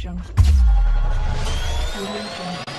jungle. We're.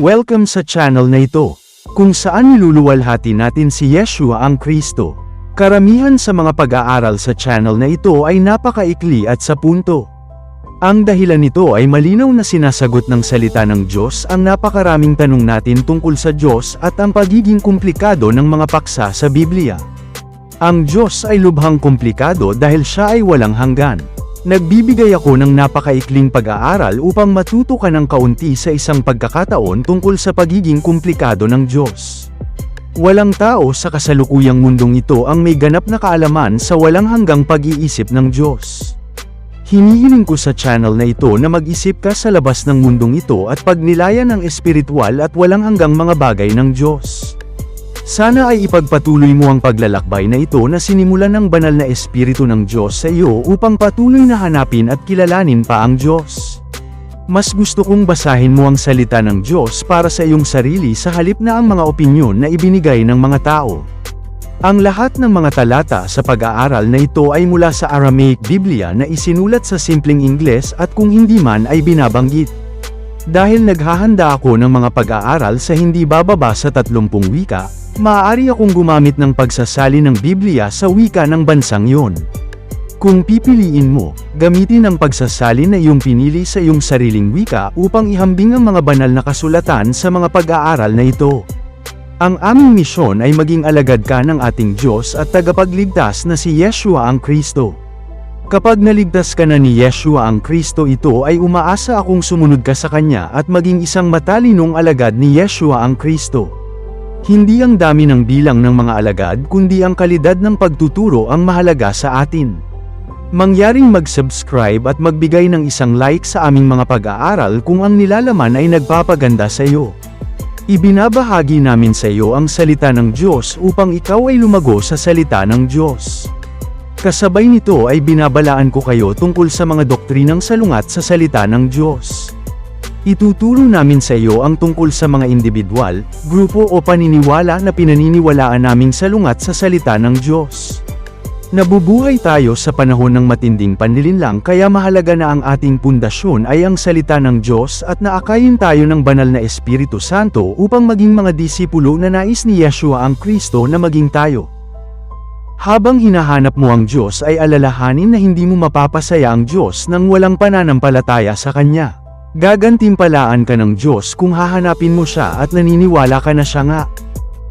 Welcome sa channel na ito, kung saan niluluwalhati natin si Yeshua ang Kristo. Karamihan sa mga pag-aaral sa channel na ito ay napakaikli at sa punto. Ang dahilan nito ay malinaw na sinasagot ng salita ng Diyos ang napakaraming tanong natin tungkol sa Diyos at ang pagiging komplikado ng mga paksa sa Biblia. Ang Diyos ay lubhang komplikado dahil siya ay walang hanggan. Nagbibigay ako ng napakaikling pag-aaral upang matuto ka ng kaunti sa isang pagkakataon tungkol sa pagiging komplikado ng Diyos. Walang tao sa kasalukuyang mundong ito ang may ganap na kaalaman sa walang hanggang pag-iisip ng Diyos. Hinihiling ko sa channel na ito na mag-isip ka sa labas ng mundong ito at pagnilayan ng espiritual at walang hanggang mga bagay ng Diyos. Sana ay ipagpatuloy mo ang paglalakbay na ito na sinimulan ng banal na espiritu ng Diyos sa iyo upang patuloy na hanapin at kilalanin pa ang Diyos. Mas gusto kong basahin mo ang salita ng Diyos para sa iyong sarili sa halip na ang mga opinyon na ibinigay ng mga tao. Ang lahat ng mga talata sa pag-aaral na ito ay mula sa Aramaic Biblia na isinulat sa simpleng Ingles at kung hindi man ay binabanggit. Dahil naghahanda ako ng mga pag-aaral sa hindi bababa sa 30 wika, maaari akong gumamit ng pagsasali ng Biblia sa wika ng bansang yon. Kung pipiliin mo, gamitin ang pagsasali na iyong pinili sa iyong sariling wika upang ihambing ang mga banal na kasulatan sa mga pag-aaral na ito. Ang aming misyon ay maging alagad ka ng ating Diyos at tagapagligtas na si Yeshua ang Kristo. Kapag naligtas ka na ni Yeshua ang Kristo ito ay umaasa akong sumunod ka sa Kanya at maging isang matalinong alagad ni Yeshua ang Kristo. Hindi ang dami ng bilang ng mga alagad kundi ang kalidad ng pagtuturo ang mahalaga sa atin. Mangyaring mag-subscribe at magbigay ng isang like sa aming mga pag-aaral kung ang nilalaman ay nagpapaganda sa iyo. Ibinabahagi namin sa iyo ang salita ng Diyos upang ikaw ay lumago sa salita ng Diyos. Kasabay nito ay binabalaan ko kayo tungkol sa mga doktrinang salungat sa salita ng Diyos. Ituturo namin sa iyo ang tungkol sa mga individual, grupo o paniniwala na pinaniniwalaan naming salungat sa salita ng Diyos. Nabubuhay tayo sa panahon ng matinding panlilinlang kaya mahalaga na ang ating pundasyon ay ang salita ng Diyos at naakayin tayo ng banal na Espiritu Santo upang maging mga disipulo na nais ni Yeshua ang Kristo na maging tayo. Habang hinahanap mo ang Diyos ay alalahanin na hindi mo mapapasaya ang Diyos nang walang pananampalataya sa Kanya. Gagantimpalaan ka ng Diyos kung hahanapin mo siya at naniniwala ka na siya nga.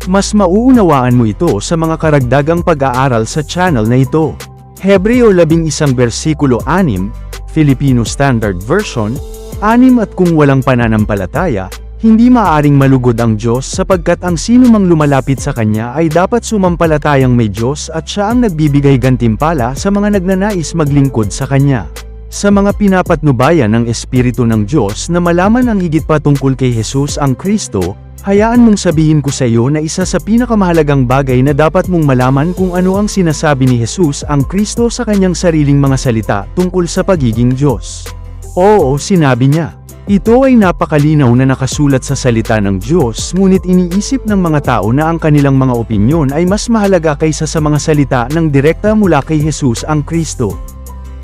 Mas mauunawaan mo ito sa mga karagdagang pag-aaral sa channel na ito. Hebreo 11 versikulo 6, Filipino Standard Version, 6 at kung walang pananampalataya, hindi maaaring malugod ang Diyos sapagkat ang sino mang lumalapit sa Kanya ay dapat sumampalatayang may Diyos at siya ang nagbibigay gantimpala sa mga nagnanais maglingkod sa Kanya. Sa mga pinapatnubayan ng Espiritu ng Diyos na malaman ang higit pa tungkol kay Jesus ang Kristo, hayaan mong sabihin ko sa iyo na isa sa pinakamahalagang bagay na dapat mong malaman kung ano ang sinasabi ni Jesus ang Kristo sa kanyang sariling mga salita tungkol sa pagiging Diyos. Oo, sinabi niya. Ito ay napakalinaw na nakasulat sa salita ng Diyos ngunit iniisip ng mga tao na ang kanilang mga opinyon ay mas mahalaga kaysa sa mga salita ng direkta mula kay Jesus ang Kristo.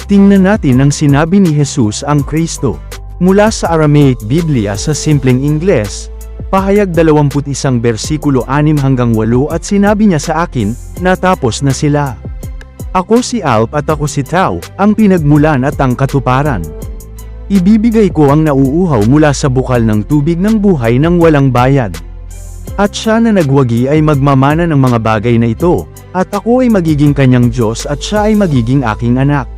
Tingnan natin ang sinabi ni Jesus ang Kristo. Mula sa Aramaic Biblia sa simpleng Ingles, pahayag 21 bersikulo 6 hanggang 8 at sinabi niya sa akin, natapos na sila. Ako si Alp at ako si Tau, ang pinagmulan at ang katuparan. Ibibigay ko ang nauuhaw mula sa bukal ng tubig ng buhay ng walang bayad. At siya na nagwagi ay magmamana ng mga bagay na ito, at ako ay magiging kanyang Diyos at siya ay magiging aking anak.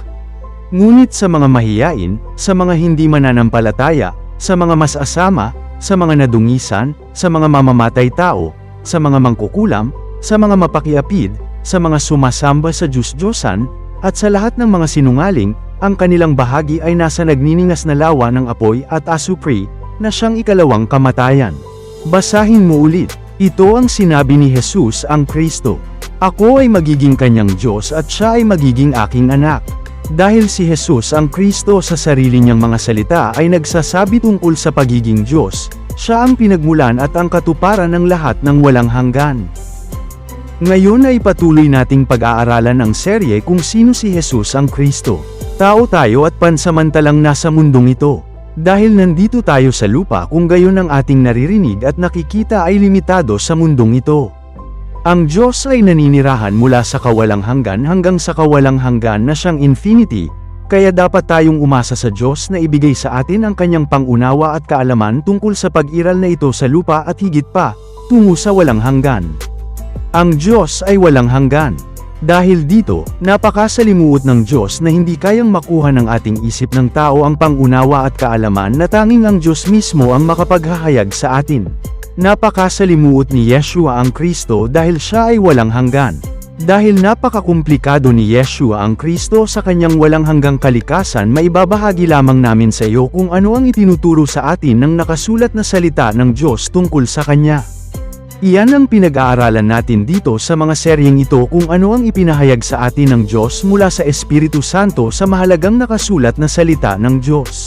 Ngunit sa mga mahiyain, sa mga hindi mananampalataya, sa mga masasama, sa mga nadungisan, sa mga mamamatay tao, sa mga mangkukulam, sa mga mapakiapid, sa mga sumasamba sa Diyos-Diyosan, at sa lahat ng mga sinungaling, ang kanilang bahagi ay nasa nagniningas na lawa ng apoy at asupri, na siyang ikalawang kamatayan. Basahin mo ulit. Ito ang sinabi ni Jesus ang Kristo. Ako ay magiging kanyang Diyos at siya ay magiging aking anak. Dahil si Jesus ang Kristo sa sarili niyang mga salita ay nagsasabi tungkol sa pagiging Diyos, siya ang pinagmulan at ang katuparan ng lahat ng walang hanggan. Ngayon ay patuloy nating pag-aaralan ang serye kung sino si Jesus ang Kristo. Tao tayo at pansamantalang nasa mundong ito. Dahil nandito tayo sa lupa kung gayon ang ating naririnig at nakikita ay limitado sa mundong ito. Ang Diyos ay naninirahan mula sa kawalang hanggan hanggang sa kawalang hanggan na siyang infinity, kaya dapat tayong umasa sa Diyos na ibigay sa atin ang kanyang pangunawa at kaalaman tungkol sa pag-iral na ito sa lupa at higit pa, tungo sa walang hanggan. Ang Diyos ay walang hanggan. Dahil dito, napakasalimuot ng Diyos na hindi kayang makuha ng ating isip ng tao ang pangunawa at kaalaman na tanging ang Diyos mismo ang makapaghahayag sa atin. Napakasalimuot ni Yeshua ang Kristo dahil siya ay walang hanggan. Dahil napakakumplikado ni Yeshua ang Kristo sa kanyang walang hanggang kalikasan maibabahagi lamang namin sa iyo kung ano ang itinuturo sa atin ng nakasulat na salita ng Diyos tungkol sa Kanya. Iyan ang pinag-aaralan natin dito sa mga seryeng ito kung ano ang ipinahayag sa atin ng Diyos mula sa Espiritu Santo sa mahalagang nakasulat na salita ng Diyos.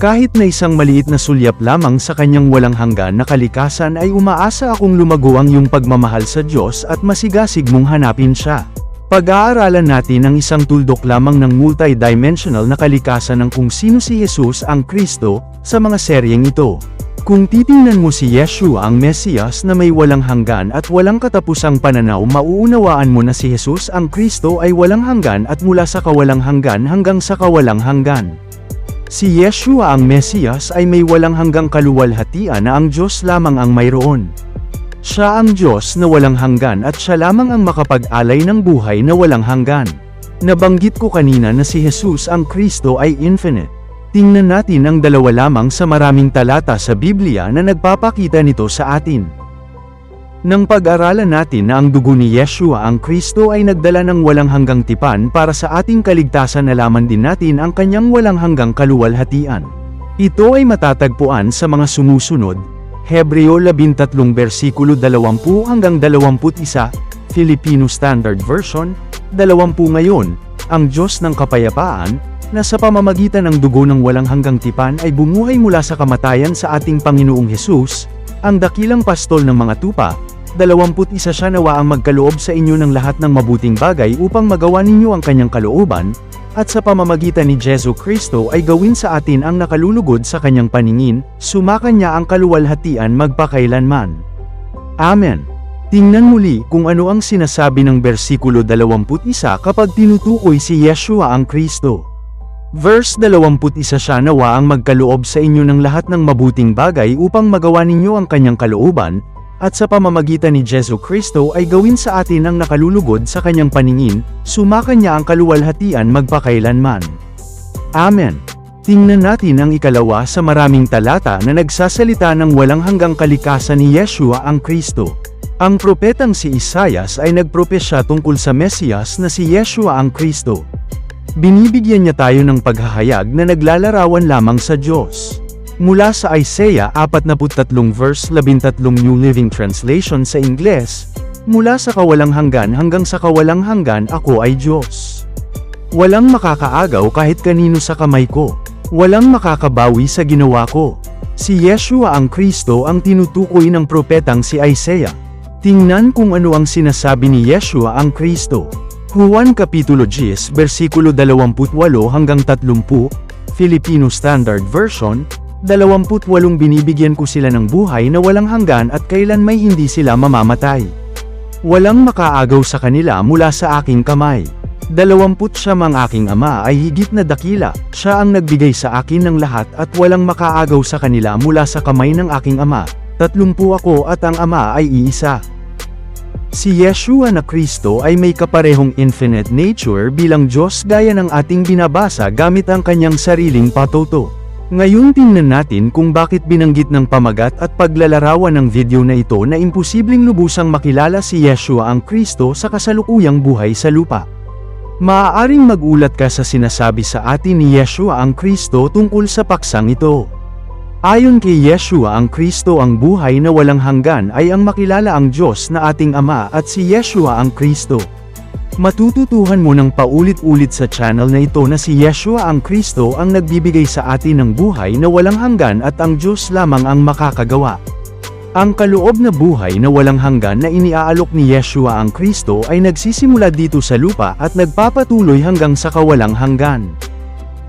Kahit na isang maliit na sulyap lamang sa kanyang walang hanggan na kalikasan ay umaasa akong lumago ang iyong pagmamahal sa Diyos at masigasig mong hanapin siya. Pag-aaralan natin ang isang tuldok lamang ng multidimensional na kalikasan ng kung sino si Jesus ang Kristo, sa mga seryeng ito. Kung titingnan mo si Yeshua ang Mesiyas na may walang hanggan at walang katapusang pananaw mauunawaan mo na si Jesus ang Kristo ay walang hanggan at mula sa kawalang hanggan hanggang sa kawalang hanggan. Si Yeshua ang Mesiyas ay may walang hanggang kaluwalhatian na ang Diyos lamang ang mayroon. Siya ang Diyos na walang hanggan at siya lamang ang makapag-alay ng buhay na walang hanggan. Nabanggit ko kanina na si Jesus ang Kristo ay infinite. Tingnan natin ang dalawa lamang sa maraming talata sa Biblia na nagpapakita nito sa atin. Nang pag-aralan natin na ang dugo ni Yeshua ang Kristo ay nagdala ng walang hanggang tipan para sa ating kaligtasan nalaman din natin ang kanyang walang hanggang kaluwalhatian. Ito ay matatagpuan sa mga sumusunod, Hebreo 13 versikulo 20 hanggang 21, Filipino Standard Version, 20 ngayon, ang Diyos ng kapayapaan, na sa pamamagitan ng dugo ng walang hanggang tipan ay bumuhay mula sa kamatayan sa ating Panginoong Hesus, ang dakilang pastol ng mga tupa, 21 siya nawa ang magkaloob sa inyo ng lahat ng mabuting bagay upang magawa ninyo ang kanyang kalooban, at sa pamamagitan ni Jesu Kristo ay gawin sa atin ang nakalulugod sa kanyang paningin, sumakan niya ang kaluwalhatian magpakailanman. Amen. Tingnan muli kung ano ang sinasabi ng bersikulo 21 kapag tinutukoy si Yeshua ang Kristo. Verse 21 siya nawa ang magkaloob sa inyo ng lahat ng mabuting bagay upang magawa ninyo ang kanyang kalooban, at sa pamamagitan ni Jesu Kristo ay gawin sa atin ang nakalulugod sa kanyang paningin, sumakan niya ang kaluwalhatian magpakailanman. Amen. Tingnan natin ang ikalawa sa maraming talata na nagsasalita ng walang hanggang kalikasan ni Yeshua ang Kristo. Ang propetang si Isayas ay nagpropesya tungkol sa Mesiyas na si Yeshua ang Kristo. Binibigyan niya tayo ng paghahayag na naglalarawan lamang sa Diyos. Mula sa Isaiah 43 verse 13 New Living Translation sa Ingles, Mula sa kawalang hanggan hanggang sa kawalang hanggan ako ay Diyos. Walang makakaagaw kahit kanino sa kamay ko. Walang makakabawi sa ginawa ko. Si Yeshua ang Kristo ang tinutukoy ng propetang si Isaiah. Tingnan kung ano ang sinasabi ni Yeshua ang Kristo. Juan Kapitulo 10, versikulo 28 hanggang 30, Filipino Standard Version, 28 binibigyan ko sila ng buhay na walang hanggan at kailan may hindi sila mamamatay. Walang makaagaw sa kanila mula sa aking kamay. Dalawamput siya mang aking ama ay higit na dakila, siya ang nagbigay sa akin ng lahat at walang makaagaw sa kanila mula sa kamay ng aking ama. Tatlumpu ako at ang ama ay iisa. Si Yeshua na Kristo ay may kaparehong infinite nature bilang Diyos gaya ng ating binabasa gamit ang kanyang sariling patoto. Ngayon tingnan natin kung bakit binanggit ng pamagat at paglalarawan ng video na ito na imposibleng lubusang makilala si Yeshua ang Kristo sa kasalukuyang buhay sa lupa. Maaaring magulat ka sa sinasabi sa atin ni Yeshua ang Kristo tungkol sa paksang ito. Ayon kay Yeshua ang Kristo ang buhay na walang hanggan ay ang makilala ang Diyos na ating Ama at si Yeshua ang Kristo. Matututuhan mo ng paulit-ulit sa channel na ito na si Yeshua ang Kristo ang nagbibigay sa atin ng buhay na walang hanggan at ang Diyos lamang ang makakagawa. Ang kaloob na buhay na walang hanggan na iniaalok ni Yeshua ang Kristo ay nagsisimula dito sa lupa at nagpapatuloy hanggang sa kawalang hanggan.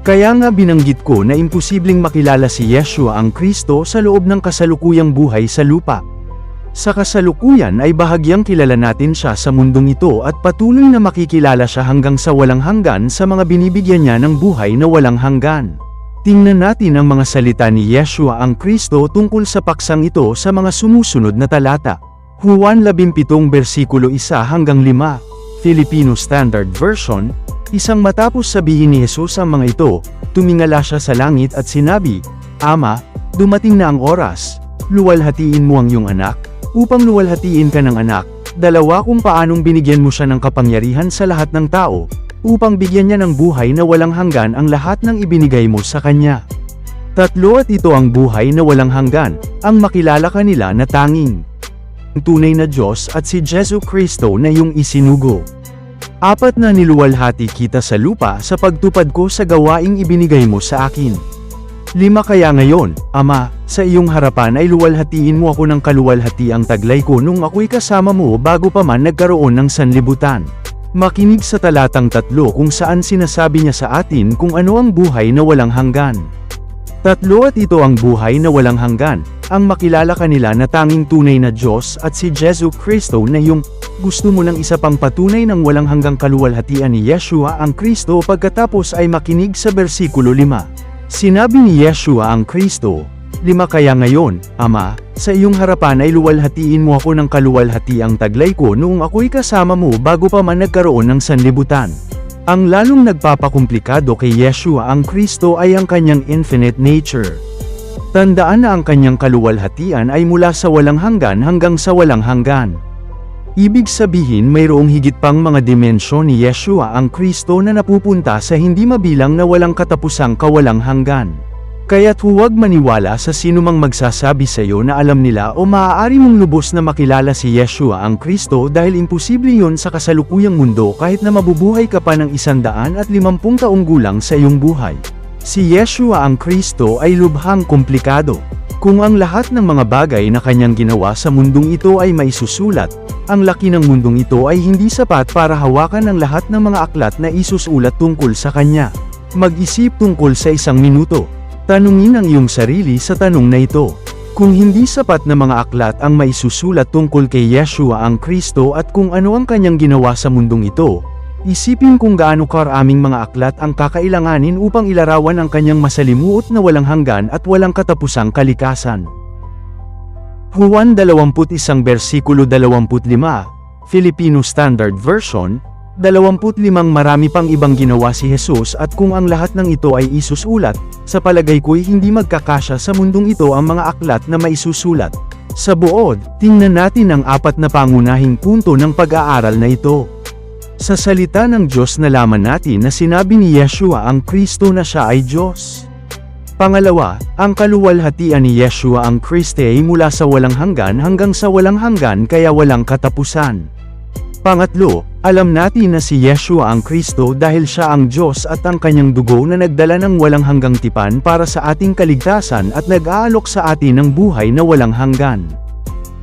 Kaya nga binanggit ko na imposibleng makilala si Yeshua ang Kristo sa loob ng kasalukuyang buhay sa lupa. Sa kasalukuyan ay bahagyang kilala natin siya sa mundong ito at patuloy na makikilala siya hanggang sa walang hanggan sa mga binibigyan niya ng buhay na walang hanggan. Tingnan natin ang mga salita ni Yeshua ang Kristo tungkol sa paksang ito sa mga sumusunod na talata. Juan 17 versikulo 1 hanggang 5, Filipino Standard Version, Isang matapos sabihin ni Jesus ang mga ito, tumingala siya sa langit at sinabi, Ama, dumating na ang oras, luwalhatiin mo ang iyong anak, upang luwalhatiin ka ng anak, dalawa kung paanong binigyan mo siya ng kapangyarihan sa lahat ng tao, upang bigyan niya ng buhay na walang hanggan ang lahat ng ibinigay mo sa kanya. Tatlo at ito ang buhay na walang hanggan, ang makilala kanila na tanging tunay na Diyos at si Jesu Kristo na iyong isinugo. Apat na niluwalhati kita sa lupa sa pagtupad ko sa gawaing ibinigay mo sa akin. Lima kaya ngayon, Ama, sa iyong harapan ay luwalhatiin mo ako ng kaluwalhati ang taglay ko nung ako'y kasama mo bago pa man nagkaroon ng sanlibutan. Makinig sa talatang tatlo kung saan sinasabi niya sa atin kung ano ang buhay na walang hanggan. Tatlo at ito ang buhay na walang hanggan, ang makilala kanila na tanging tunay na Diyos at si Jesu Kristo na yung gusto mo ng isa pang patunay ng walang hanggang kaluwalhatian ni Yeshua ang Kristo pagkatapos ay makinig sa versikulo 5. Sinabi ni Yeshua ang Kristo, Lima kaya ngayon, Ama, sa iyong harapan ay luwalhatiin mo ako ng kaluwalhati ang taglay ko noong ako'y kasama mo bago pa man nagkaroon ng sanlibutan. Ang lalong nagpapakomplikado kay Yeshua ang Kristo ay ang kanyang infinite nature. Tandaan na ang kanyang kaluwalhatian ay mula sa walang hanggan hanggang sa walang hanggan. Ibig sabihin mayroong higit pang mga dimensyon ni Yeshua ang Kristo na napupunta sa hindi mabilang na walang katapusang kawalang hanggan. Kaya't huwag maniwala sa sinumang magsasabi sa iyo na alam nila o maaari mong lubos na makilala si Yeshua ang Kristo dahil imposible yon sa kasalukuyang mundo kahit na mabubuhay ka pa ng isandaan at limampung taong gulang sa iyong buhay. Si Yeshua ang Kristo ay lubhang komplikado. Kung ang lahat ng mga bagay na kanyang ginawa sa mundong ito ay maisusulat, ang laki ng mundong ito ay hindi sapat para hawakan ang lahat ng mga aklat na isusulat tungkol sa kanya. Mag-isip tungkol sa isang minuto. Tanungin ang iyong sarili sa tanong na ito. Kung hindi sapat na mga aklat ang maisusulat tungkol kay Yeshua ang Kristo at kung ano ang kanyang ginawa sa mundong ito, isipin kung gaano karaming mga aklat ang kakailanganin upang ilarawan ang kanyang masalimuot na walang hanggan at walang katapusang kalikasan. Juan 21 versikulo 25, Filipino Standard Version, 25 marami pang ibang ginawa si Jesus at kung ang lahat ng ito ay isusulat, sa palagay ko'y hindi magkakasya sa mundong ito ang mga aklat na maisusulat. Sa buod, tingnan natin ang apat na pangunahing punto ng pag-aaral na ito. Sa salita ng Diyos nalaman natin na sinabi ni Yeshua ang Kristo na siya ay Diyos. Pangalawa, ang kaluwalhatian ni Yeshua ang Kriste ay mula sa walang hanggan hanggang sa walang hanggan kaya walang katapusan. Pangatlo, alam natin na si Yeshua ang Kristo dahil siya ang Diyos at ang kanyang dugo na nagdala ng walang hanggang tipan para sa ating kaligtasan at nag-aalok sa atin ng buhay na walang hanggan.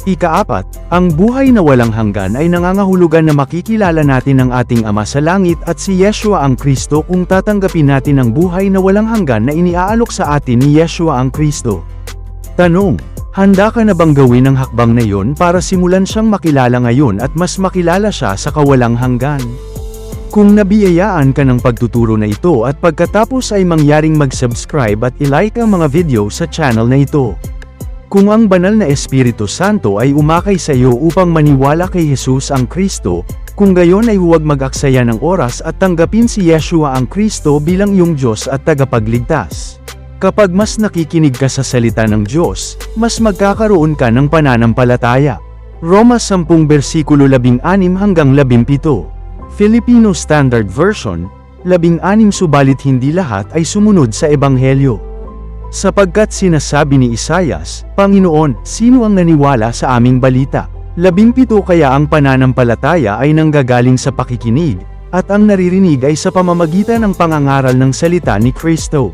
Ikaapat, ang buhay na walang hanggan ay nangangahulugan na makikilala natin ang ating Ama sa Langit at si Yeshua ang Kristo kung tatanggapin natin ang buhay na walang hanggan na iniaalok sa atin ni Yeshua ang Kristo. Tanong, handa ka na bang gawin ang hakbang na yon para simulan siyang makilala ngayon at mas makilala siya sa kawalang hanggan? Kung nabiyayaan ka ng pagtuturo na ito at pagkatapos ay mangyaring mag-subscribe at ilike ang mga video sa channel na ito. Kung ang banal na Espiritu Santo ay umakay sa iyo upang maniwala kay Jesus ang Kristo, kung gayon ay huwag mag-aksaya ng oras at tanggapin si Yeshua ang Kristo bilang iyong Diyos at tagapagligtas. Kapag mas nakikinig ka sa salita ng Diyos, mas magkakaroon ka ng pananampalataya. Roma 10 versikulo 16 hanggang 17. Filipino Standard Version, 16 subalit hindi lahat ay sumunod sa Ebanghelyo. Sapagkat sinasabi ni Isayas, Panginoon, sino ang naniwala sa aming balita? Labimpito kaya ang pananampalataya ay nanggagaling sa pakikinig, at ang naririnig ay sa pamamagitan ng pangangaral ng salita ni Kristo.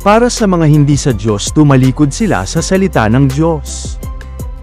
Para sa mga hindi sa Diyos tumalikod sila sa salita ng Diyos.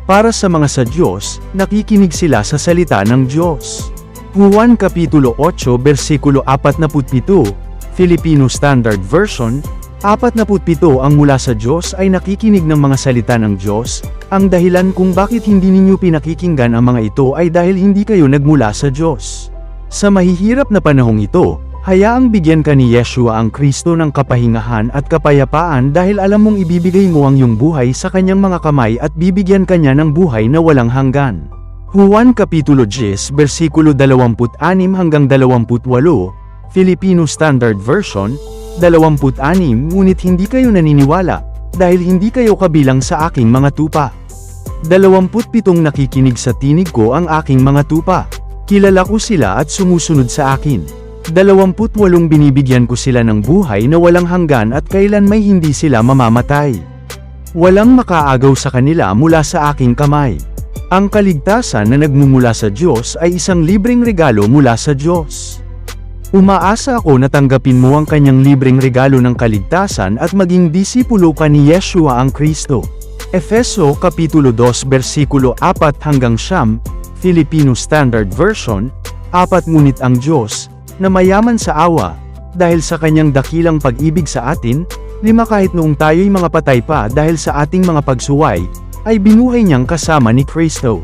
Para sa mga sa Diyos, nakikinig sila sa salita ng Diyos. Juan Kapitulo 8 versikulo 47, Filipino Standard Version, 47 ang mula sa Diyos ay nakikinig ng mga salita ng Diyos, ang dahilan kung bakit hindi ninyo pinakikinggan ang mga ito ay dahil hindi kayo nagmula sa Diyos. Sa mahihirap na panahong ito, hayaang bigyan ka ni Yeshua ang Kristo ng kapahingahan at kapayapaan dahil alam mong ibibigay mo ang iyong buhay sa kanyang mga kamay at bibigyan kanya ng buhay na walang hanggan. Juan Kapitulo 10 versikulo 26 hanggang 28, Filipino Standard Version, 26 ngunit hindi kayo naniniwala, dahil hindi kayo kabilang sa aking mga tupa. 27 nakikinig sa tinig ko ang aking mga tupa. Kilala ko sila at sumusunod sa akin. 28 binibigyan ko sila ng buhay na walang hanggan at kailan may hindi sila mamamatay. Walang makaagaw sa kanila mula sa aking kamay. Ang kaligtasan na nagmumula sa Diyos ay isang libreng regalo mula sa Diyos. Umaasa ako na tanggapin mo ang kanyang libreng regalo ng kaligtasan at maging disipulo ka ni Yeshua ang Kristo. Efeso Kapitulo 2 versikulo 4 hanggang 9, Filipino Standard Version, 4 Ngunit ang Diyos, na mayaman sa awa, dahil sa kanyang dakilang pag-ibig sa atin, lima kahit noong tayo'y mga patay pa dahil sa ating mga pagsuway, ay binuhay niyang kasama ni Kristo.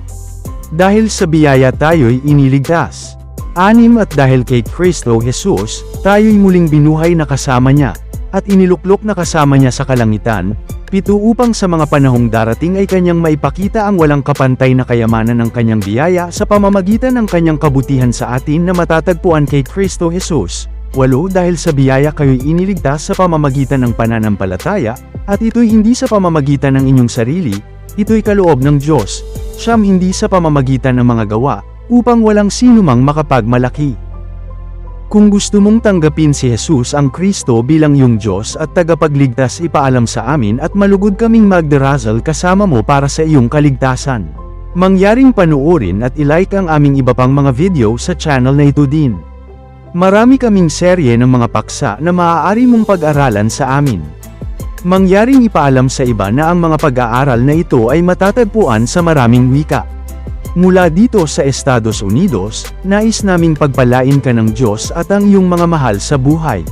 Dahil sa biyaya tayo'y iniligtas. Anim at dahil kay Kristo Jesus, tayo'y muling binuhay na kasama niya, at iniluklok na kasama niya sa kalangitan, pito upang sa mga panahong darating ay kanyang maipakita ang walang kapantay na kayamanan ng kanyang biyaya sa pamamagitan ng kanyang kabutihan sa atin na matatagpuan kay Kristo Jesus. Walo dahil sa biyaya kayo'y iniligtas sa pamamagitan ng pananampalataya, at ito'y hindi sa pamamagitan ng inyong sarili, ito'y kaloob ng Diyos, siyam hindi sa pamamagitan ng mga gawa, upang walang sino mang makapagmalaki. Kung gusto mong tanggapin si Jesus ang Kristo bilang iyong Diyos at tagapagligtas ipaalam sa amin at malugod kaming magdarasal kasama mo para sa iyong kaligtasan. Mangyaring panuorin at ilike ang aming iba pang mga video sa channel na ito din. Marami kaming serye ng mga paksa na maaari mong pag-aralan sa amin. Mangyaring ipaalam sa iba na ang mga pag-aaral na ito ay matatagpuan sa maraming wika. Mula dito sa Estados Unidos, nais naming pagpalain ka ng Diyos at ang iyong mga mahal sa buhay.